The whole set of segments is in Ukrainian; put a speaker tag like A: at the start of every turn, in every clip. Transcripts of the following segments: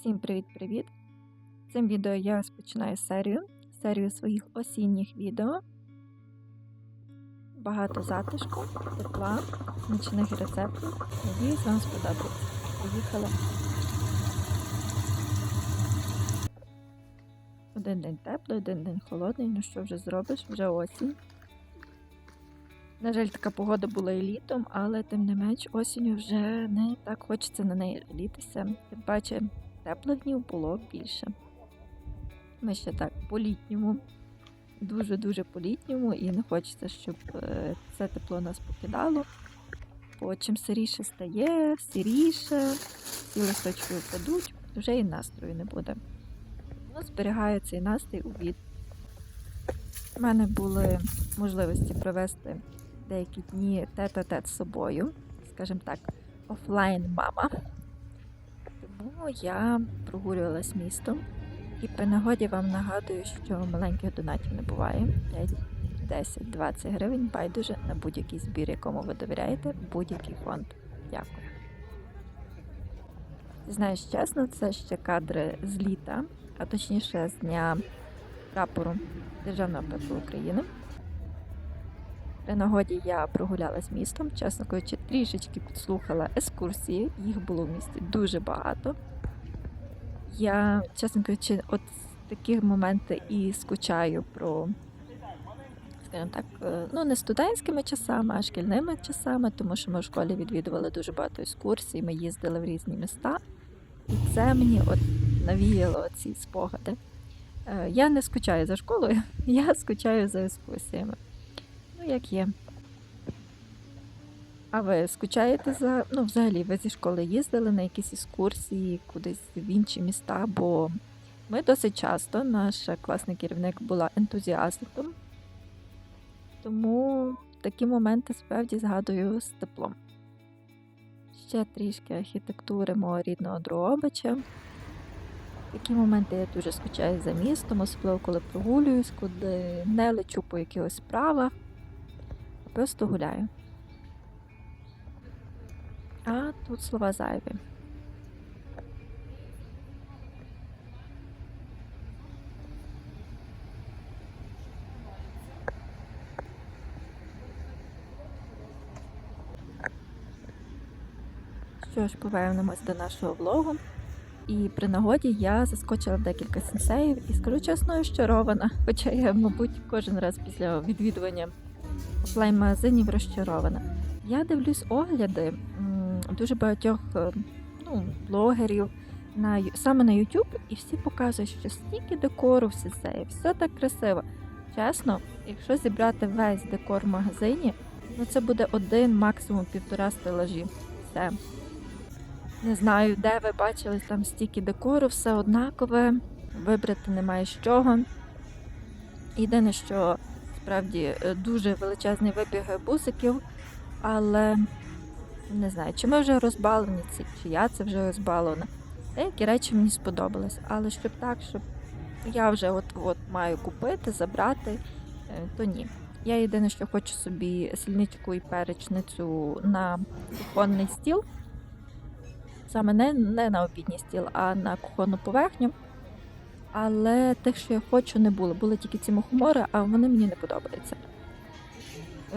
A: Всім привіт-привіт! Цим відео я розпочинаю серію, серію своїх осінніх відео. Багато затишку, тепла, смачних рецептів. Надіюсь, вам сподобається. Поїхали! Один день теплий, один день холодний. Ну що вже зробиш? Вже осінь. На жаль, така погода була і літом, але тим не менш осінню вже не так хочеться на неї жалітися. Тим паче теплих днів було більше. Ми ще так по-літньому, дуже-дуже по-літньому, і не хочеться, щоб е, це тепло нас покидало. Бо чим сиріше стає, сіріше, всі листочки впадуть, вже і настрою не буде. Ну, зберігаю цей настрій у від. У мене були можливості провести деякі дні тет-а-тет з собою, скажімо так, офлайн мама. Тому я прогулювалась містом і при нагоді вам нагадую, що маленьких донатів не буває. 5, 10, 20 гривень байдуже на будь-який збір, якому ви довіряєте, будь-який фонд. Дякую. Знаєш, чесно, це ще кадри з літа, а точніше з дня прапору Державного прапору України. При нагоді я прогулялась містом, чесно кажучи, трішечки підслухала екскурсії, їх було в місті дуже багато. Я, чесно кажучи, от з таких моменти і скучаю про, скажімо так, е, ну не студентськими часами, а шкільними часами, тому що ми в школі відвідували дуже багато екскурсій, ми їздили в різні міста, і це мені от навіяло ці спогади. Е, Я не скучаю за школою, я скучаю за екскурсіями. Як є. А ви скучаєте за. Ну, взагалі, ви зі школи їздили на якісь екскурсії, кудись в інші міста, бо ми досить часто, наш класний керівник була ентузіастом. Тому такі моменти справді згадую з теплом. Ще трішки архітектури мого рідного Дрогобича. Такі моменти я дуже скучаю за містом, особливо коли прогулююсь, куди не лечу по якихось справах. Просто гуляю. А тут слова зайві. Що ж, повернемось до нашого влогу. І при нагоді я заскочила в декілька сенсеїв і скажу чесно, розчарована. Хоча я, мабуть, кожен раз після відвідування офлайн-магазинів розчарована. Я дивлюсь огляди дуже багатьох е, ну, блогерів на, саме на YouTube, і всі показують, що стільки декору в сенсеї, все так красиво. Чесно, якщо зібрати весь декор в магазині, ну це буде один, максимум півтора стелажі. Все. Не знаю, де ви бачили там стільки декору, все однакове, вибрати немає з чого. Єдине, що справді е, дуже величезний вибіг бусиків, але не знаю, чи ми вже розбалені, ці- чи я це вже розбалена. Деякі речі мені сподобались, але щоб так, щоб я вже от, от маю купити, забрати, е, то ні. Я єдине, що хочу собі сільничку і перечницю на кухонний стіл. Саме не, не на обідній стіл, а на кухонну поверхню. Але тих, що я хочу, не було. Були тільки ці мухомори, а вони мені не подобаються.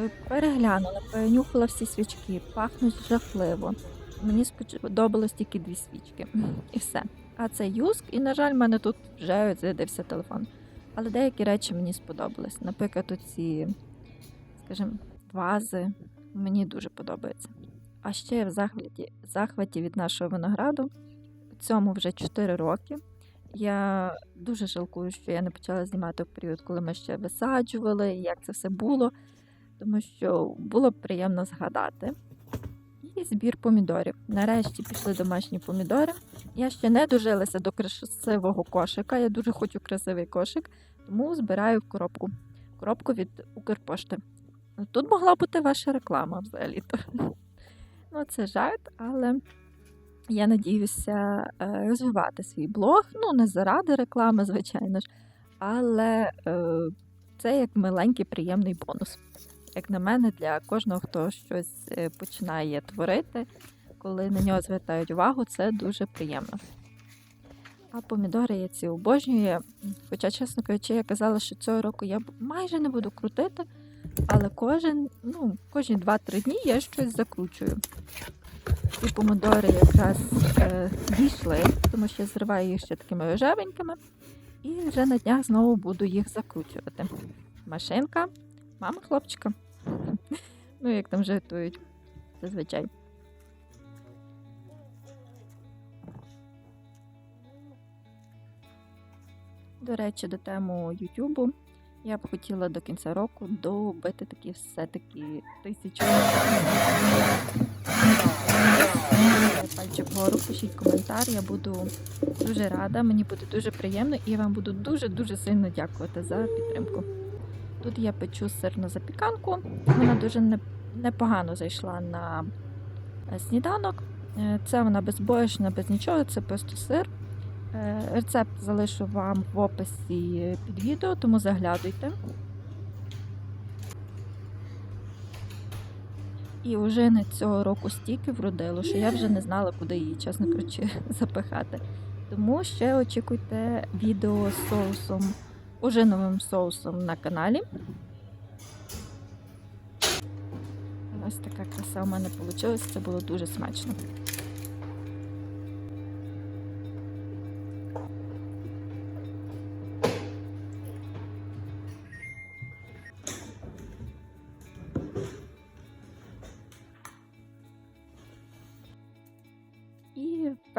A: Е, Переглянула, перенюхала всі свічки, пахнуть жахливо. Мені сподобалось тільки дві свічки. І все. А це юск, і, на жаль, в мене тут вже зарядився телефон. Але деякі речі мені сподобались. Наприклад, ці, скажімо, вази мені дуже подобаються. А ще я в захваті, захваті від нашого винограду. Цьому вже 4 роки. Я дуже жалкую, що я не почала знімати в період, коли ми ще висаджували, як це все було, тому що було б приємно згадати. І збір помідорів. Нарешті пішли домашні помідори. Я ще не дожилася до красивого кошика. Я дуже хочу красивий кошик, тому збираю коробку. Коробку від Укрпошти. Тут могла бути ваша реклама взагалі-то. Ну, це жарт, але я надіюся е, розвивати свій блог. Ну, не заради реклами, звичайно ж, але е, це як маленький приємний бонус. Як на мене, для кожного, хто щось е, починає творити, коли на нього звертають увагу, це дуже приємно. А помідори я ці обожнюю. Хоча, чесно кажучи, я казала, що цього року я майже не буду крутити, але кожен, ну, кожні 2-3 дні я щось закручую. Ці помідори якраз е, дійшли, тому що я зриваю їх ще такими рожевенькими. І вже на днях знову буду їх закручувати. Машинка, мама хлопчика. Ну, як там жартують зазвичай. До речі, до тему Ютубу я б хотіла до кінця року добити такі все-таки тисячу. Пальчик вгору, пишіть коментар, я буду дуже рада, мені буде дуже приємно і я вам буду дуже-дуже сильно дякувати за підтримку. Тут я печу сирну запіканку, вона дуже непогано зайшла на е, сніданок. Е, Це вона безбоячна, без нічого, це просто сир. Е, Рецепт залишу вам в описі під відео, тому заглядуйте. І вже на цього року стільки вродило, що я вже не знала, куди її, чесно кажучи, запихати. Тому ще очікуйте відео з соусом, ожиновим соусом на каналі. Ось така краса у мене вийшла, це було дуже смачно.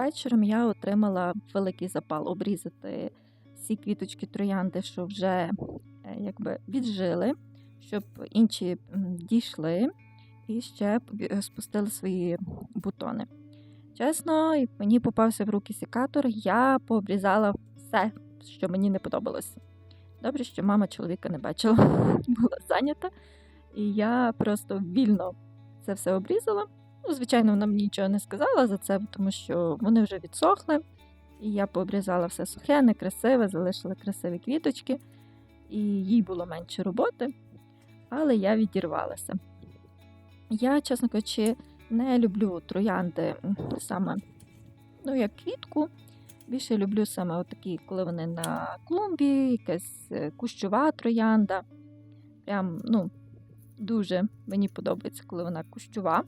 A: Вечором я отримала великий запал обрізати всі квіточки троянди, що вже е, якби віджили, щоб інші дійшли і ще е, спустили свої бутони. Чесно, мені попався в руки секатор, я пообрізала все, що мені не подобалося. Добре, що мама чоловіка не бачила, була зайнята, і я просто вільно це все обрізала. Ну, звичайно, вона мені нічого не сказала за це, тому що вони вже відсохли. І я пообрізала все сухе, некрасиве, залишила красиві квіточки, і їй було менше роботи, але я відірвалася. Я, чесно кажучи, не люблю троянди саме ну, як квітку. Більше люблю саме отакі, коли вони на клумбі, якась е, кущова троянда. Прям, ну, дуже мені подобається, коли вона кущова.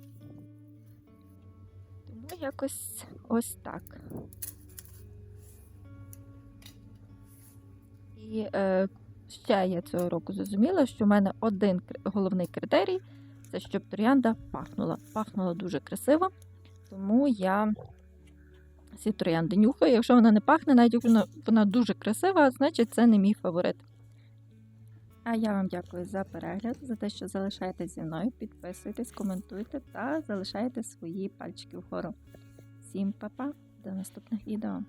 A: Тому якось ось так. І е, ще я цього року зрозуміла, що в мене один головний критерій це щоб троянда пахнула. Пахнула дуже красиво, тому я ці троянди нюхаю. Якщо вона не пахне, навіть вона, вона дуже красива, значить це не мій фаворит. А я вам дякую за перегляд, за те, що залишаєтесь зі мною. Підписуйтесь, коментуйте та залишайте свої пальчики вгору. Всім па-па, до наступних відео.